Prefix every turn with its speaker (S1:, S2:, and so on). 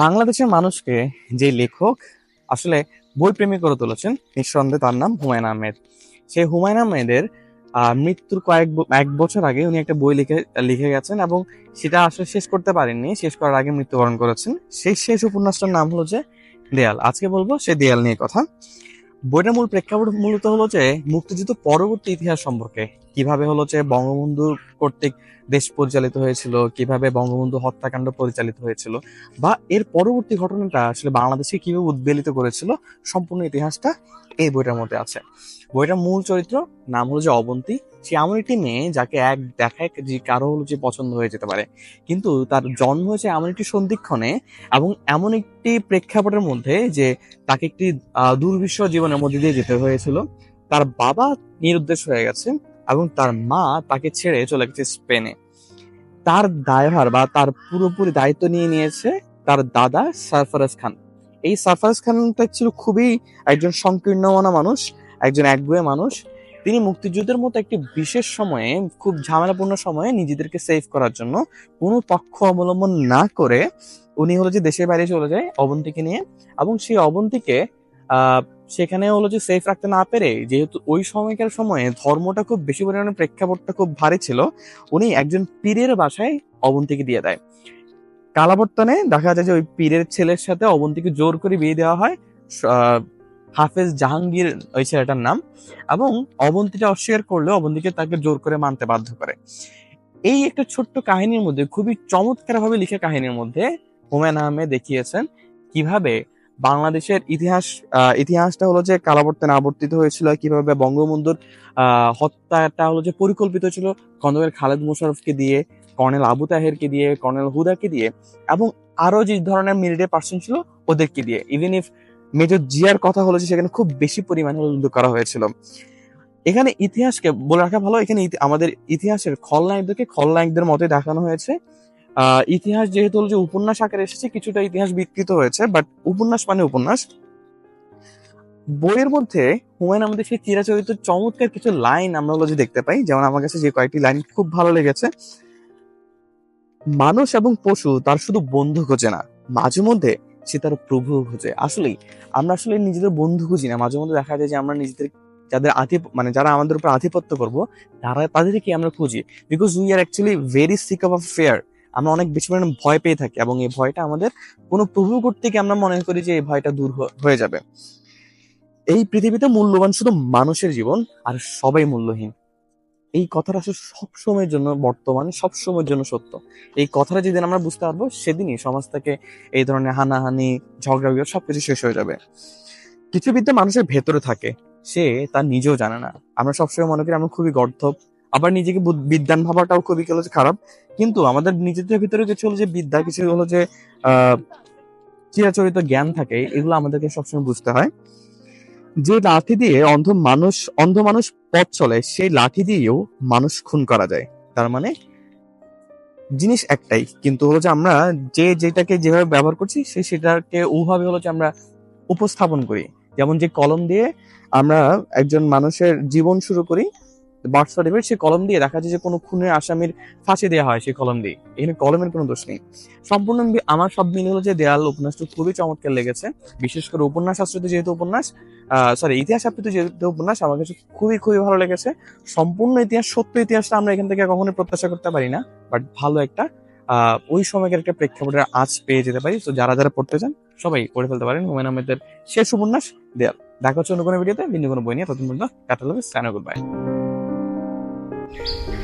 S1: বাংলাদেশের মানুষকে যে লেখক আসলে বই প্রেমী করে তুলেছেন, নিঃসন্দেহে তার নাম হুমায়ুন আহমেদ। সেই হুমায়ুন আহমেদের মৃত্যুর কয়েক এক বছর আগে উনি একটা বই লিখে লিখে গেছেন এবং সেটা আসলে শেষ করতে পারেননি, শেষ করার আগে মৃত্যুবরণ করেছেন। সেই শেষ উপন্যাসটার নাম হলো যে দেয়াল। আজকে বলব সে দেয়াল নিয়ে কথা। বইটার মূল প্রেক্ষাপট মূলত হলো যে মুক্তিযুদ্ধ পরবর্তী ইতিহাস সম্পর্কে। কীভাবে হলো যে বঙ্গবন্ধু কর্তৃক দেশ পরিচালিত হয়েছিল, কীভাবে বঙ্গবন্ধু হত্যাকাণ্ড পরিচালিত হয়েছিল, বা এর পরবর্তী ঘটনাটা আসলে বাংলাদেশে কীভাবে উদ্বেলিত করেছিল, সম্পূর্ণ ইতিহাসটা এই বইটার মধ্যে আছে। বইটার মূল চরিত্র নাম হলো যে অবন্তী। সে এমন একটি মেয়ে যাকে এক দেখায় যে কারও হলো যে পছন্দ হয়ে যেতে পারে। কিন্তু তার জন্ম হয়েছে এমন একটি সন্ধিক্ষণে এবং এমন একটি প্রেক্ষাপটের মধ্যে যে তাকে একটি দুর্বিষহ জীবনের মধ্যে দিয়ে যেতে হয়েছিল। তার বাবা নিরুদ্দেশ হয়ে গেছে এবং তার মা তাকে ছেড়ে চলে গেছে স্পেনে। তার দায়ভার বা তার পুরোপুরি দায়িত্ব নিয়ে নিয়েছে তার দাদা সারফারাজ খান। এই সারফারাজ খানটা ছিল খুবই একজন সংকীর্ণ মনা মানুষ, একজন একগুয়ে মানুষ তিনি মুক্তিযুদ্ধের মতো একটি বিশেষ সময়ে, খুব ঝামেলাপূর্ণ সময়ে নিজেদেরকে সেভ করার জন্য কোনো পক্ষ অবলম্বন না করে উনি হলো যে দেশের বাইরে চলে যায় অবন্তীকে নিয়ে এবং সেই অবন্তীকে সেখানে হলো যে সেফ রাখতে না পেরে যেহেতু ওই সময়কার সময়ে ধর্মটা খুব বেশি পরিমাণে প্রেক্ষাপটটা খুব ভারী ছিল, উনি একজন পীরের বাসায় অবন্তীকে দিয়ে দেয়। কালাবর্তনে দেখা যায় যে ওই পীরের ছেলের সাথে অবন্তীকে জোর করে বিয়ে দেওয়া হয় হাফেজ জাহাঙ্গীর ওই ছেলেটার নাম এবং অবন্তীটা অস্বীকার করলে অবন্তীকে তাকে জোর করে মানতে বাধ্য করে। এই একটা ছোট্ট কাহিনীর মধ্যে, খুবই চমৎকার ভাবে লিখা কাহিনীর মধ্যে হুমায়ুন আহমেদ দেখিয়েছেন কীভাবে বাংলাদেশের ইতিহাস ইতিহাসটা হলো যে কালাবর্তনে আবর্তিত হয়েছিল, কীভাবে বঙ্গবন্ধুর হত্যাটা হলো যে পরিকল্পিত ছিল খন্দকার খালেদ মোশাররফকে দিয়ে, কর্নেল আবু তাহেরকে দিয়ে, কর্নেল হুদাকে দিয়ে এবং আরও যে ধরনের মিলিটারি পার্সন ছিল ওদেরকে দিয়ে। ইভেন ইফ মেজর জিয়ার কথা হলো যে সেখানে খুব বেশি পরিমাণে উল্লেখ করা হয়েছিল। এখানে ইতিহাসকে বলে রাখা ভালো, এখানে আমাদের ইতিহাসের খলনায়কদেরকে খলনায়কদের মতে দেখানো হয়েছে। ইতিহাস যেহেতু যে উপন্যাস আকারে এসেছে, কিছুটা ইতিহাস বিকৃত হয়েছে বাট উপন্যাস মানে উপন্যাস। বইয়ের মধ্যে হুমায়ুন আমাদের সেই চিরাচরিত চমৎকার কিছু লাইন আমরা হলো যে দেখতে পাই, যেমন আমার কাছে যে কয়েকটি লাইন খুব ভালো লেগেছে। মানুষ এবং পশু তার শুধু বন্ধু খোঁজে না, মাঝে মধ্যে সে তার প্রভু খুঁজে আসলেই, আমরা আসলে নিজেদের বন্ধু খুঁজি না। মাঝে মধ্যে দেখা যায় যে আমরা নিজেদের, যাদের আধিপ মানে যারা আমাদের উপর আধিপত্য করব, তারা তাদেরকে আমরা খুঁজি। Because we are actually very sick of fair আমরা অনেক বেশি পরিমাণে ভয় পেয়ে থাকি এবং এই ভয়টা আমাদের কোনো প্রভু থেকে আমরা মনে করি যে এই ভয়টা দূর হয়ে যাবে। এই পৃথিবীতে মূল্যবান শুধু মানুষের জীবন আর সবাই মূল্যহীন। এই কথাটা আসলে সব সময়ের জন্য, বর্তমানে সব সময়ের জন্য সত্য। এই কথাটা যেদিন আমরা বুঝতে পারব, সেদিনই সমাজ থেকে এই ধরনের হানাহানি, ঝগড়া সবকিছু শেষ হয়ে যাবে। কিছু বিদ্যা মানুষের ভেতরে থাকে, সে তার নিজেও জানে না। আমরা সবসময় মনে করি আমরা খুবই গর্ধব, আবার নিজেকে বিদ্যান ভাবাটাও খুবই হলো খারাপ। কিন্তু আমাদের নিজেদের ভিতরে কিছু হলো যে বিদ্যা, কিছু হলো যে, আহ, চিরাচরিত জ্ঞান থাকে, এগুলো আমাদেরকে সবসময় বুঝতে হয়। যে লাঠি দিয়ে অন্ধ মানুষ অন্ধ মানুষ পথ চলে, সেই লাঠি দিয়েও মানুষ খুন করা যায়। তার মানে জিনিস একটাই, কিন্তু হলো যে আমরা যে যেটাকে যেভাবে ব্যবহার করছি, সে সেটাকে ওভাবে হলো যে আমরা উপস্থাপন করি। যেমন যে কলম দিয়ে আমরা একজন মানুষের জীবন শুরু করি বার্থ সেই কলম দিয়ে দেখা যায় যে কোনো খুনের আসামির ফাঁসি দেওয়া হয় সেই কলম দিয়ে। এখানে কলমের কোনো দোষ নেই। সম্পূর্ণ আমার সব মিলে হলো যে দেয়াল উপন্যাসটা খুবই চমৎকার লেগেছে। বিশেষ করে উপন্যাস আশ্রিত যেহেতু উপন্যাস সরি ইতিহাস আশ্রিত যেহেতু উপন্যাস আমার কাছে খুবই খুবই ভালো লেগেছে। সম্পূর্ণ ইতিহাস সত্য ইতিহাসটা আমরা এখান থেকে কখনোই প্রত্যাশা করতে পারি না বাট ভালো একটা আহ, ওই সময়কার একটা প্রেক্ষাপটের আজ পেয়ে যেতে পারি। তো যারা যারা পড়তে চান সবাই পড়ে ফেলতে পারেন। হুমায়ুন আহমেদের শেষ উপন্যাস দেয়াল। দেখা হচ্ছে অন্য কোনো ভিডিওতে ভিন্ন কোনো বই নিয়ে। ততক্ষণ পর্যন্ত কাটালো sign goodbye Thank you.